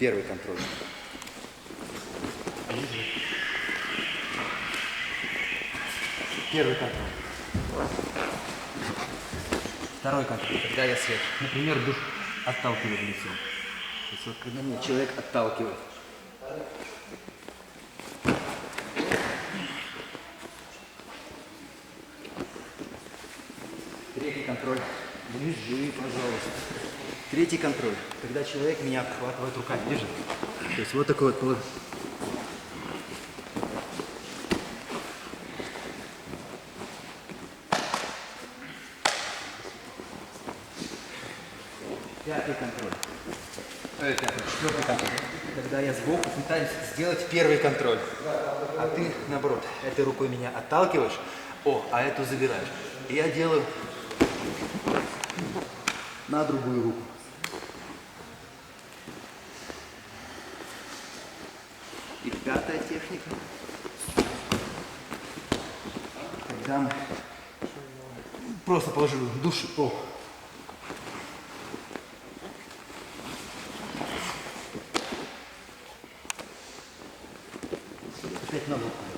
Первый контроль. Первый контроль. Второй контроль. Когда я свет. Например, душ отталкивает лицо. То есть вот когда меня человек отталкивает. Третий контроль. Лежи, пожалуйста. Третий контроль. Когда человек меня обхватывает руками. Держи. То есть вот такой вот. Пятый контроль. Э, четвертый контроль. Когда я сбоку пытаюсь сделать первый контроль. А ты, наоборот, этой рукой меня отталкиваешь, о, а эту забираешь. И я делаю на другую руку. И пятая техника. Когда мы просто положили душу. О. Опять на руку.